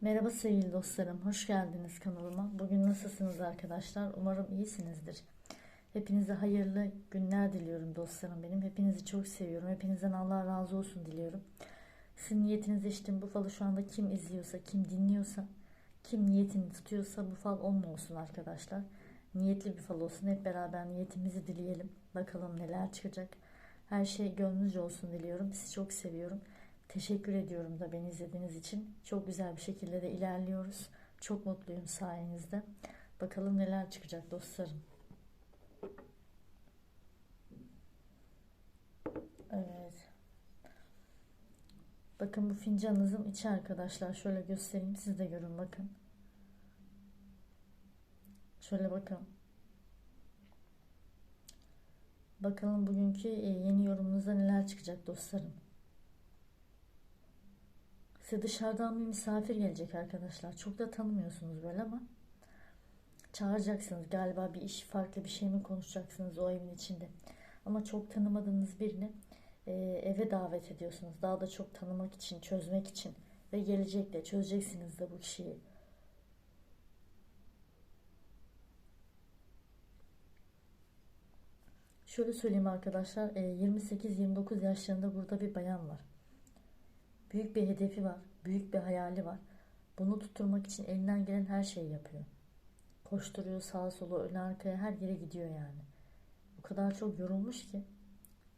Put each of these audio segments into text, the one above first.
Merhaba sevgili dostlarım, hoş geldiniz kanalıma. Bugün nasılsınız arkadaşlar? Umarım iyisinizdir. Hepinize hayırlı günler diliyorum dostlarım benim. Hepinizi çok seviyorum. Hepinizden Allah razı olsun diliyorum. Sizin niyetiniz işte bu falı şu anda kim izliyorsa, kim dinliyorsa, kim niyetini tutuyorsa bu fal onun olsun arkadaşlar. Niyetli bir fal olsun. Hep beraber niyetimizi dileyelim. Bakalım neler çıkacak. Her şey gönlünüzce olsun diliyorum. Sizi çok seviyorum. Teşekkür ediyorum da beni izlediğiniz için. Çok güzel bir şekilde de ilerliyoruz. Çok mutluyum sayenizde. Bakalım neler çıkacak dostlarım. Evet. Bakın bu fincanınızın içi arkadaşlar. Şöyle göstereyim. Siz de görün bakın. Şöyle bakın. Bakalım bugünkü e, yeni yorumunuzda neler çıkacak dostlarım. Size dışarıdan bir misafir gelecek arkadaşlar. Çok da tanımıyorsunuz böyle ama çağıracaksınız. Galiba bir iş, farklı bir şey mi konuşacaksınız o evin içinde. Ama çok tanımadığınız birini e, eve davet ediyorsunuz. Daha da çok tanımak için, çözmek için ve gelecekte çözeceksiniz de bu kişiyi. Şöyle söyleyeyim arkadaşlar, 28-29 yaşlarında burada bir bayan var. Büyük bir hedefi var, büyük bir hayali var. Bunu tutturmak için elinden gelen her şeyi yapıyor. Koşturuyor sağa sola, ön arkaya her yere gidiyor yani. O kadar çok yorulmuş ki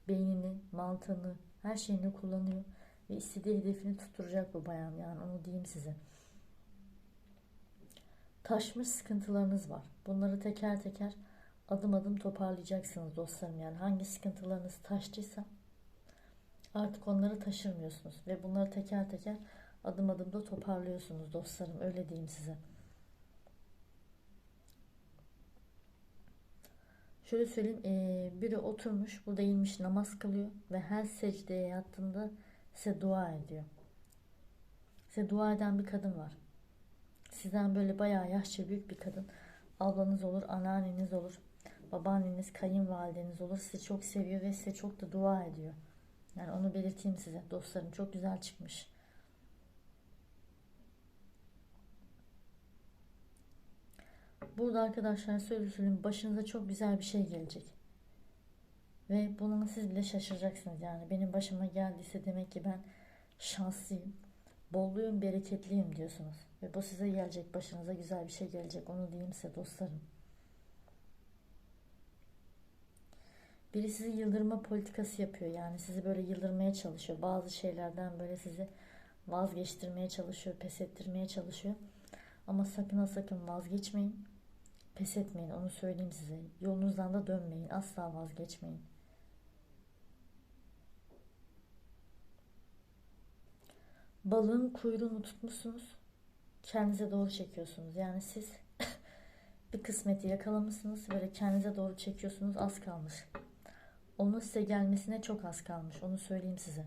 beynini, mantığını, her şeyini kullanıyor ve istediği hedefini tutturacak bu bayan yani onu diyeyim size. Taşmış sıkıntılarınız var. Bunları teker teker adım adım toparlayacaksınız dostlarım yani hangi sıkıntılarınız taştıysa artık onları taşırmıyorsunuz ve bunları teker teker adım adım da toparlıyorsunuz dostlarım öyle diyeyim size. Şöyle söyleyeyim e, biri oturmuş burada eğilmiş namaz kılıyor ve her secdeye yattığında size dua ediyor. Size dua eden bir kadın var. Sizden böyle bayağı yaşça büyük bir kadın. Ablanız olur, anneanneniz olur, babaanneniz, kayınvalideniz olur. Sizi çok seviyor ve size çok da dua ediyor. Yani onu belirteyim size dostlarım. Çok güzel çıkmış. Burada arkadaşlar söyleyeyim başınıza çok güzel bir şey gelecek. Ve bunun siz bile şaşıracaksınız yani. Benim başıma geldiyse demek ki ben şanslıyım. Bolluyum, bereketliyim diyorsunuz. Ve bu size gelecek. Başınıza güzel bir şey gelecek. Onu diyeyim size dostlarım. Biri sizi yıldırma politikası yapıyor. Yani sizi böyle yıldırmaya çalışıyor. Bazı şeylerden böyle sizi vazgeçtirmeye çalışıyor, pes ettirmeye çalışıyor. Ama sakın ha sakın vazgeçmeyin. Pes etmeyin onu söyleyeyim size. Yolunuzdan da dönmeyin. Asla vazgeçmeyin. Balığın kuyruğunu tutmuşsunuz. Kendinize doğru çekiyorsunuz. Yani siz bir kısmeti yakalamışsınız. Böyle kendinize doğru çekiyorsunuz. Az kalmış. Onun size gelmesine çok az kalmış. Onu söyleyeyim size.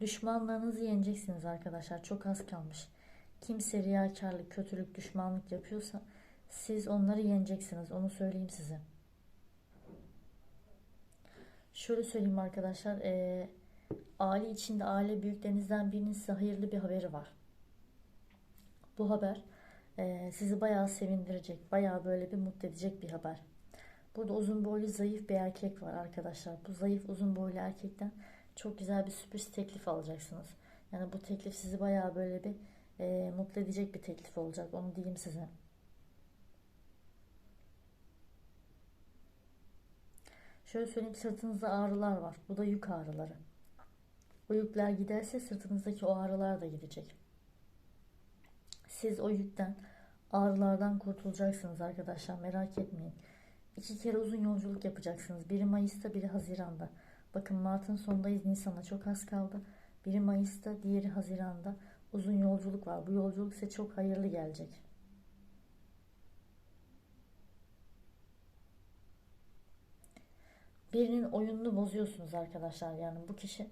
Düşmanlarınızı yeneceksiniz arkadaşlar. Çok az kalmış. Kimse riyakarlık, kötülük, düşmanlık yapıyorsa siz onları yeneceksiniz. Onu söyleyeyim size. Şöyle söyleyeyim arkadaşlar. E, aile içinde aile büyüklerinizden birinin size hayırlı bir haberi var. Bu haber e, sizi bayağı sevindirecek, bayağı böyle bir mutlu edecek bir haber. Burada uzun boylu zayıf bir erkek var arkadaşlar. Bu zayıf uzun boylu erkekten çok güzel bir sürpriz teklif alacaksınız. Yani bu teklif sizi bayağı böyle bir e, mutlu edecek bir teklif olacak. Onu diyeyim size. Şöyle söyleyeyim sırtınızda ağrılar var. Bu da yük ağrıları. O yükler giderse sırtınızdaki o ağrılar da gidecek. Siz o yükten ağrılardan kurtulacaksınız arkadaşlar merak etmeyin. İki kere uzun yolculuk yapacaksınız. Biri Mayıs'ta biri Haziran'da. Bakın Mart'ın sonundayız Nisan'a çok az kaldı. Biri Mayıs'ta diğeri Haziran'da uzun yolculuk var. Bu yolculuk size çok hayırlı gelecek. Birinin oyununu bozuyorsunuz arkadaşlar. Yani bu kişi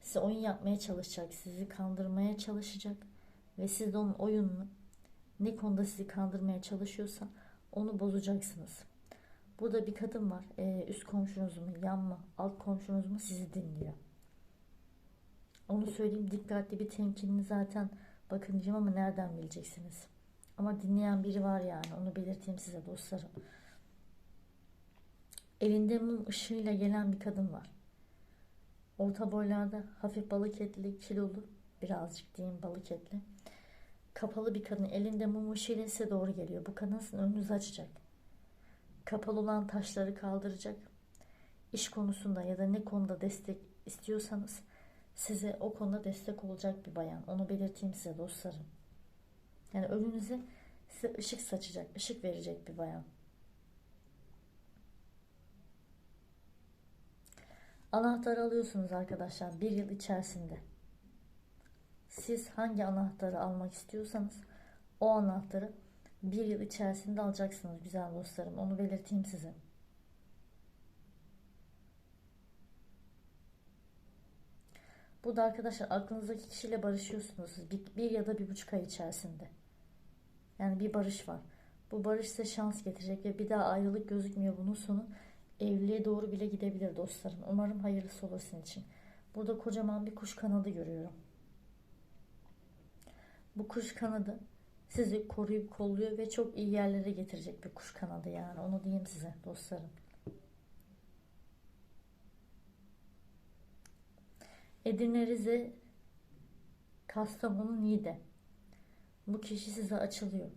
size oyun yapmaya çalışacak, sizi kandırmaya çalışacak ve siz de onun oyununu ne konuda sizi kandırmaya çalışıyorsa onu bozacaksınız. Burada bir kadın var. Ee, üst komşunuz mu, yan mı, alt komşunuz mu sizi dinliyor. Onu söyleyeyim dikkatli bir temkinli zaten bakın diyeceğim ama nereden bileceksiniz. Ama dinleyen biri var yani onu belirteyim size dostlarım. Elinde mum ışığıyla gelen bir kadın var. Orta boylarda hafif balık etli, kilolu, birazcık diyeyim balık etli. Kapalı bir kadın elinde mum ışığıyla size doğru geliyor. Bu kadın sizin önünüzü açacak. Kapalı olan taşları kaldıracak. İş konusunda ya da ne konuda destek istiyorsanız size o konuda destek olacak bir bayan. Onu belirteyim size dostlarım. Yani önünüze size ışık saçacak, ışık verecek bir bayan. Anahtarı alıyorsunuz arkadaşlar bir yıl içerisinde. Siz hangi anahtarı almak istiyorsanız o anahtarı bir yıl içerisinde alacaksınız güzel dostlarım. Onu belirteyim size. Bu da arkadaşlar aklınızdaki kişiyle barışıyorsunuz siz bir, bir ya da bir buçuk ay içerisinde. Yani bir barış var. Bu barış size şans getirecek ve bir daha ayrılık gözükmüyor. Bunun sonu evliliğe doğru bile gidebilir dostlarım. Umarım hayırlısı olur sizin için. Burada kocaman bir kuş kanadı görüyorum. Bu kuş kanadı sizi koruyup kolluyor ve çok iyi yerlere getirecek bir kuş kanadı yani. Onu diyeyim size dostlarım. Edirne, Rize, Kastamonu, Niğde. Bu kişi size açılıyor.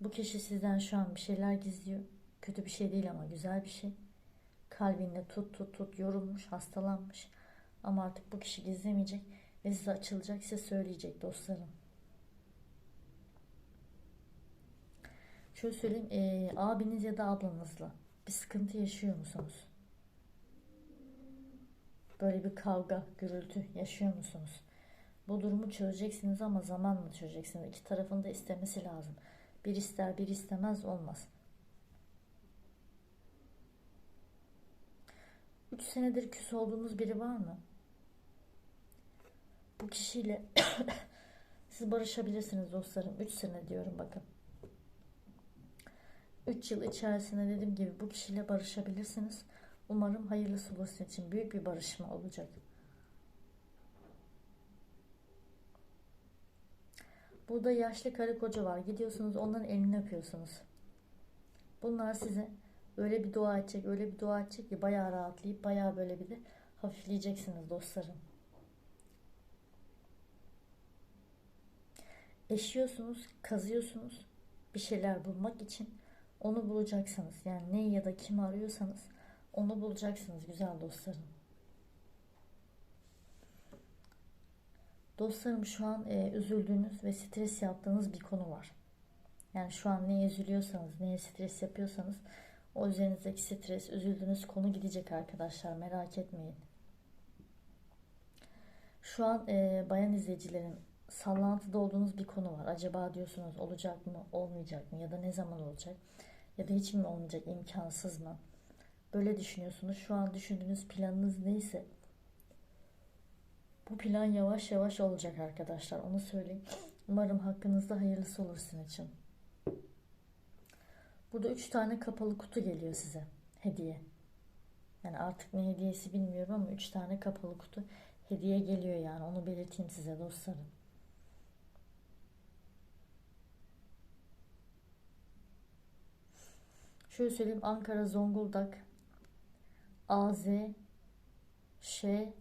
Bu kişi sizden şu an bir şeyler gizliyor. Kötü bir şey değil ama güzel bir şey. Kalbinde tut tut tut yorulmuş, hastalanmış. Ama artık bu kişi gizlemeyecek ve size açılacak, size söyleyecek dostlarım. Şöyle söyleyeyim, e, abiniz ya da ablanızla bir sıkıntı yaşıyor musunuz? Böyle bir kavga, gürültü yaşıyor musunuz? Bu durumu çözeceksiniz ama zamanla çözeceksiniz. İki tarafın da istemesi lazım. Bir ister bir istemez olmaz. 3 senedir küs olduğunuz biri var mı? Bu kişiyle siz barışabilirsiniz dostlarım. 3 sene diyorum bakın. 3 yıl içerisinde dediğim gibi bu kişiyle barışabilirsiniz. Umarım hayırlısı olur sizin için. Büyük bir barışma olacak. Burada yaşlı karı koca var. Gidiyorsunuz onların elini öpüyorsunuz. Bunlar size öyle bir dua edecek, öyle bir dua edecek ki bayağı rahatlayıp bayağı böyle bir de hafifleyeceksiniz dostlarım. Eşiyorsunuz, kazıyorsunuz bir şeyler bulmak için onu bulacaksınız. Yani neyi ya da kimi arıyorsanız onu bulacaksınız güzel dostlarım. Dostlarım şu an e, üzüldüğünüz ve stres yaptığınız bir konu var. Yani şu an neye üzülüyorsanız, neye stres yapıyorsanız o üzerinizdeki stres, üzüldüğünüz konu gidecek arkadaşlar. Merak etmeyin. Şu an e, bayan izleyicilerin sallantıda olduğunuz bir konu var. Acaba diyorsunuz olacak mı, olmayacak mı ya da ne zaman olacak ya da hiç mi olmayacak, imkansız mı? Böyle düşünüyorsunuz. Şu an düşündüğünüz planınız neyse bu plan yavaş yavaş olacak arkadaşlar. Onu söyleyeyim. Umarım hakkınızda hayırlısı olur sizin için. Burada üç tane kapalı kutu geliyor size. Hediye. Yani artık ne hediyesi bilmiyorum ama üç tane kapalı kutu hediye geliyor yani. Onu belirteyim size dostlarım. Şöyle söyleyeyim Ankara, Zonguldak, AZ, Ş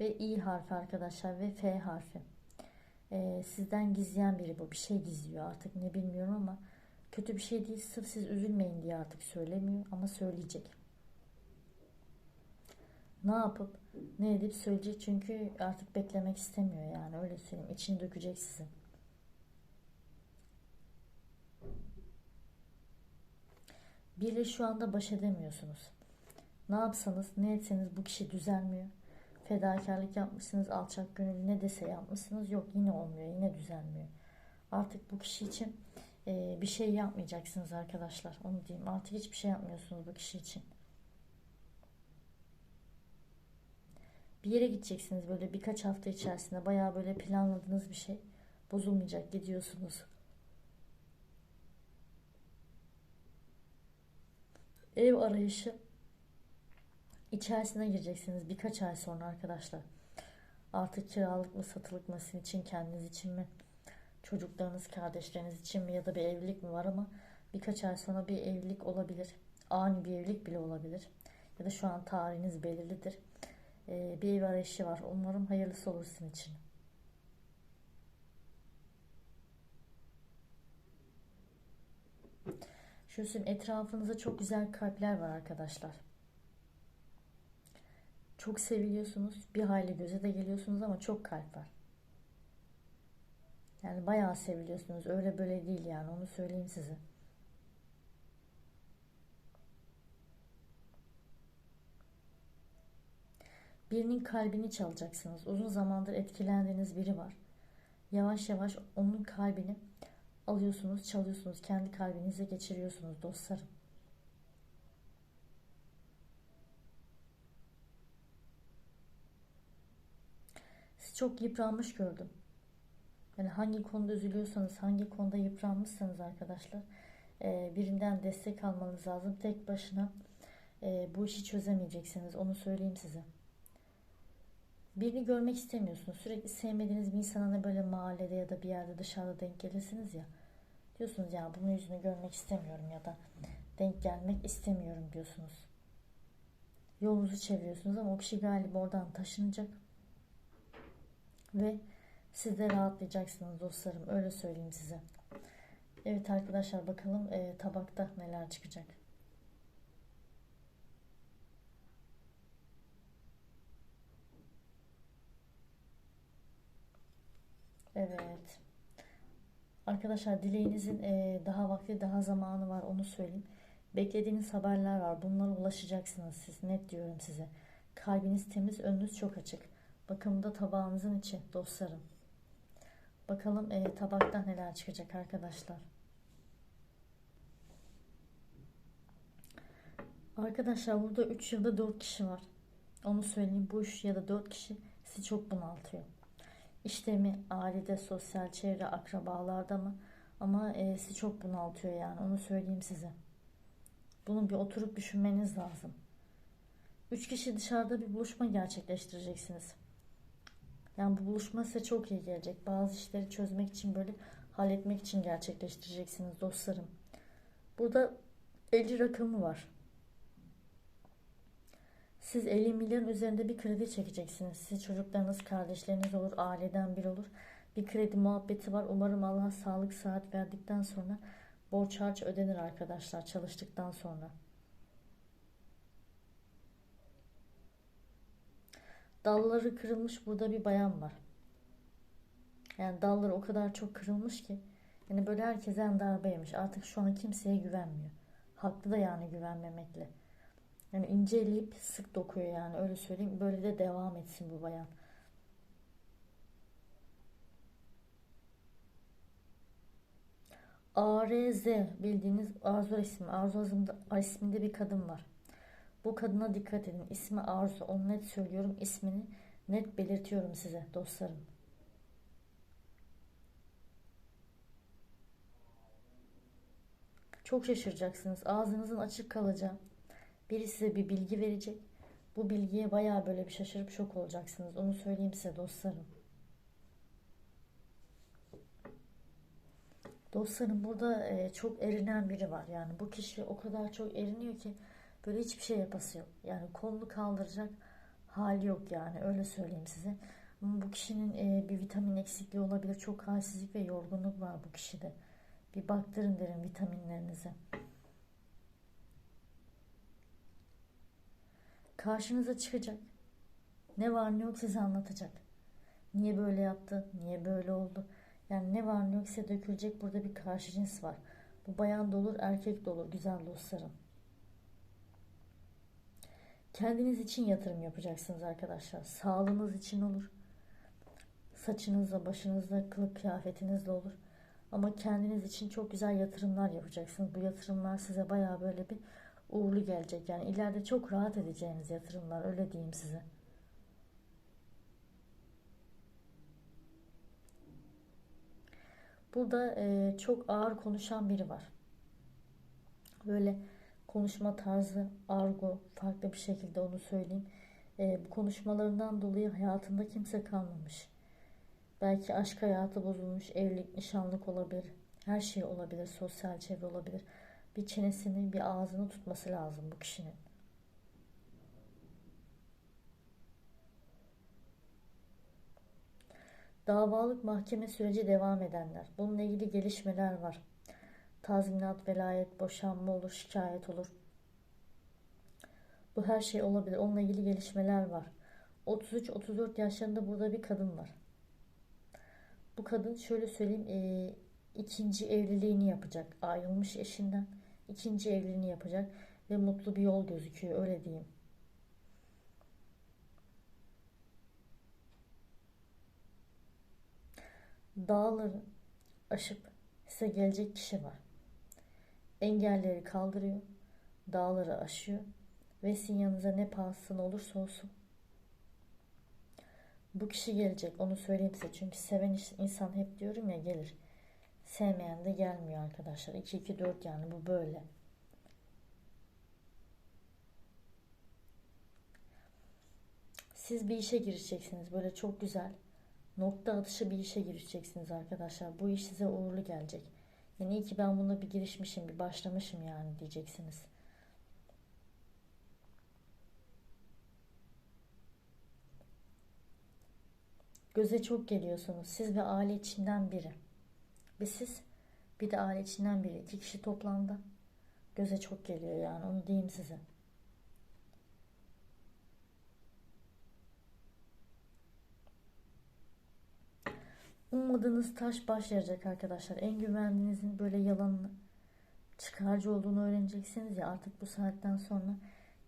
ve İ harfi arkadaşlar ve F harfi. Ee, sizden gizleyen biri bu. Bir şey gizliyor artık ne bilmiyorum ama kötü bir şey değil. Sırf siz üzülmeyin diye artık söylemiyor ama söyleyecek. Ne yapıp ne edip söyleyecek çünkü artık beklemek istemiyor yani öyle söyleyeyim. İçini dökecek sizin. Biriyle şu anda baş edemiyorsunuz. Ne yapsanız ne etseniz bu kişi düzelmiyor. Fedakarlık yapmışsınız, alçak gönüllü ne dese yapmışsınız. Yok yine olmuyor, yine düzelmiyor. Artık bu kişi için e, bir şey yapmayacaksınız arkadaşlar. Onu diyeyim. Artık hiçbir şey yapmıyorsunuz bu kişi için. Bir yere gideceksiniz böyle birkaç hafta içerisinde. Bayağı böyle planladığınız bir şey. Bozulmayacak gidiyorsunuz. Ev arayışı içerisine gireceksiniz birkaç ay sonra arkadaşlar. Artık kiralık mı satılık mı sizin için kendiniz için mi çocuklarınız kardeşleriniz için mi ya da bir evlilik mi var ama birkaç ay sonra bir evlilik olabilir. Ani bir evlilik bile olabilir. Ya da şu an tarihiniz belirlidir. Ee, bir ev arayışı var. Umarım hayırlısı olur sizin için. Şu etrafınızda çok güzel kalpler var arkadaşlar. Çok seviliyorsunuz. Bir hayli göze de geliyorsunuz ama çok kalp var. Yani bayağı seviliyorsunuz. Öyle böyle değil yani onu söyleyeyim size. Birinin kalbini çalacaksınız. Uzun zamandır etkilendiğiniz biri var. Yavaş yavaş onun kalbini alıyorsunuz, çalıyorsunuz. Kendi kalbinize geçiriyorsunuz dostlarım. Sizi çok yıpranmış gördüm. Yani hangi konuda üzülüyorsanız, hangi konuda yıpranmışsanız arkadaşlar e, birinden destek almanız lazım. Tek başına e, bu işi çözemeyeceksiniz. Onu söyleyeyim size. Birini görmek istemiyorsunuz. Sürekli sevmediğiniz bir insana böyle mahallede ya da bir yerde dışarıda denk gelirsiniz ya. Diyorsunuz ya bunun yüzünü görmek istemiyorum ya da denk gelmek istemiyorum diyorsunuz. Yolunuzu çeviriyorsunuz ama o kişi galiba oradan taşınacak. Ve siz de rahatlayacaksınız dostlarım. Öyle söyleyeyim size. Evet arkadaşlar bakalım e, tabakta neler çıkacak. Evet. Arkadaşlar dileğinizin e, daha vakti daha zamanı var onu söyleyeyim. Beklediğiniz haberler var. Bunlara ulaşacaksınız siz. Net diyorum size. Kalbiniz temiz, önünüz çok açık. Bakımda tabağınızın içi dostlarım. Bakalım e, tabaktan neler çıkacak arkadaşlar. Arkadaşlar burada 3 ya da 4 kişi var. Onu söyleyeyim. Bu 3 ya da 4 kişi sizi çok bunaltıyor. İşte mi, ailede, sosyal çevre, akrabalarda mı? Ama e, sizi çok bunaltıyor yani. Onu söyleyeyim size. Bunu bir oturup düşünmeniz lazım. Üç kişi dışarıda bir buluşma gerçekleştireceksiniz. Yani bu buluşma size çok iyi gelecek. Bazı işleri çözmek için böyle halletmek için gerçekleştireceksiniz dostlarım. Burada 50 rakamı var. Siz 50 milyon üzerinde bir kredi çekeceksiniz. Siz çocuklarınız, kardeşleriniz olur, aileden biri olur. Bir kredi muhabbeti var. Umarım Allah sağlık saat verdikten sonra borç harç ödenir arkadaşlar çalıştıktan sonra. Dalları kırılmış burada bir bayan var. Yani dalları o kadar çok kırılmış ki yani böyle herkesten darbe yemiş. Artık şu an kimseye güvenmiyor. Haklı da yani güvenmemekle. Yani ince eleyip sık dokuyor yani öyle söyleyeyim. Böyle de devam etsin bu bayan. ARZ bildiğiniz Arzu ismi. Arzu isminde bir kadın var. Bu kadına dikkat edin. İsmi Arzu. Onu net söylüyorum. İsmini net belirtiyorum size dostlarım. Çok şaşıracaksınız. Ağzınızın açık kalacağı. Biri size bir bilgi verecek. Bu bilgiye baya böyle bir şaşırıp şok olacaksınız. Onu söyleyeyim size dostlarım. Dostlarım burada e, çok erinen biri var. Yani bu kişi o kadar çok eriniyor ki böyle hiçbir şey yapası yok. Yani kolunu kaldıracak hali yok yani öyle söyleyeyim size. Bu kişinin e, bir vitamin eksikliği olabilir. Çok halsizlik ve yorgunluk var bu kişide. Bir baktırın derim vitaminlerinize. Karşınıza çıkacak. Ne var ne yok size anlatacak. Niye böyle yaptı? Niye böyle oldu? Yani ne var ne yok size dökülecek burada bir karşı cins var. Bu bayan da olur, erkek de olur güzel dostlarım. Kendiniz için yatırım yapacaksınız arkadaşlar. Sağlığınız için olur. Saçınızla, başınızla, kılık kıyafetinizle olur. Ama kendiniz için çok güzel yatırımlar yapacaksınız. Bu yatırımlar size baya böyle bir uğurlu gelecek. Yani ileride çok rahat edeceğiniz yatırımlar öyle diyeyim size. Burada e, çok ağır konuşan biri var. Böyle konuşma tarzı, argo, farklı bir şekilde onu söyleyeyim. E, bu konuşmalarından dolayı hayatında kimse kalmamış. Belki aşk hayatı bozulmuş, evlilik, nişanlık olabilir. Her şey olabilir, sosyal çevre olabilir. Bir çenesini, bir ağzını tutması lazım bu kişinin. Davalık mahkeme süreci devam edenler. Bununla ilgili gelişmeler var. Tazminat, velayet, boşanma olur, şikayet olur. Bu her şey olabilir. Onunla ilgili gelişmeler var. 33-34 yaşlarında burada bir kadın var. Bu kadın şöyle söyleyeyim e, ikinci evliliğini yapacak. Ayrılmış eşinden ikinci evliliğini yapacak ve mutlu bir yol gözüküyor öyle diyeyim. Dağları aşıp size gelecek kişi var. Engelleri kaldırıyor, dağları aşıyor ve sizin yanınıza ne pahasına olursa olsun bu kişi gelecek onu söyleyeyim size çünkü seven insan hep diyorum ya gelir sevmeyen de gelmiyor arkadaşlar. 2 2 4 yani bu böyle. Siz bir işe girişeceksiniz. Böyle çok güzel nokta atışı bir işe girişeceksiniz arkadaşlar. Bu iş size uğurlu gelecek. Yani iyi ki ben buna bir girişmişim bir başlamışım yani diyeceksiniz. Göze çok geliyorsunuz. Siz ve aile içinden biri. Bir siz bir de aile içinden biri. İki kişi toplamda. Göze çok geliyor yani onu diyeyim size. Ummadığınız taş baş yarayacak arkadaşlar. En güvendiğinizin böyle yalanını çıkarcı olduğunu öğreneceksiniz ya artık bu saatten sonra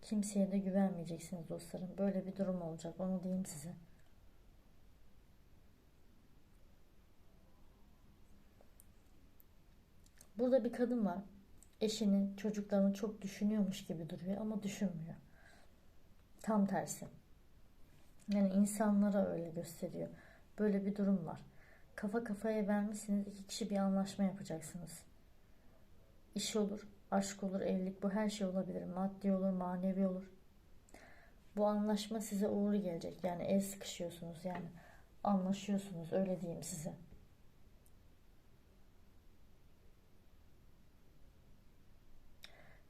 kimseye de güvenmeyeceksiniz dostlarım. Böyle bir durum olacak onu diyeyim size. Burada bir kadın var. Eşinin, çocuklarını çok düşünüyormuş gibi duruyor ama düşünmüyor. Tam tersi. Yani insanlara öyle gösteriyor. Böyle bir durum var. Kafa kafaya vermişsiniz. iki kişi bir anlaşma yapacaksınız. İş olur, aşk olur, evlilik bu her şey olabilir. Maddi olur, manevi olur. Bu anlaşma size uğurlu gelecek. Yani el sıkışıyorsunuz yani. Anlaşıyorsunuz öyle diyeyim size.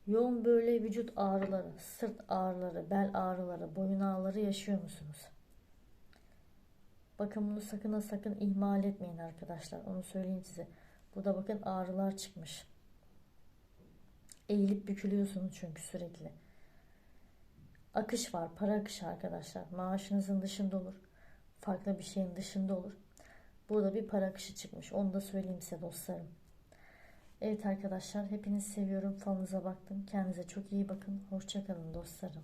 Yoğun böyle vücut ağrıları, sırt ağrıları, bel ağrıları, boyun ağrıları yaşıyor musunuz? Bakın bunu sakın ha sakın ihmal etmeyin arkadaşlar. Onu söyleyeyim size. Burada bakın ağrılar çıkmış. Eğilip bükülüyorsunuz çünkü sürekli. Akış var, para akışı arkadaşlar. Maaşınızın dışında olur. Farklı bir şeyin dışında olur. Burada bir para akışı çıkmış. Onu da söyleyeyim size dostlarım. Evet arkadaşlar hepinizi seviyorum. Falınıza baktım. Kendinize çok iyi bakın. Hoşçakalın dostlarım.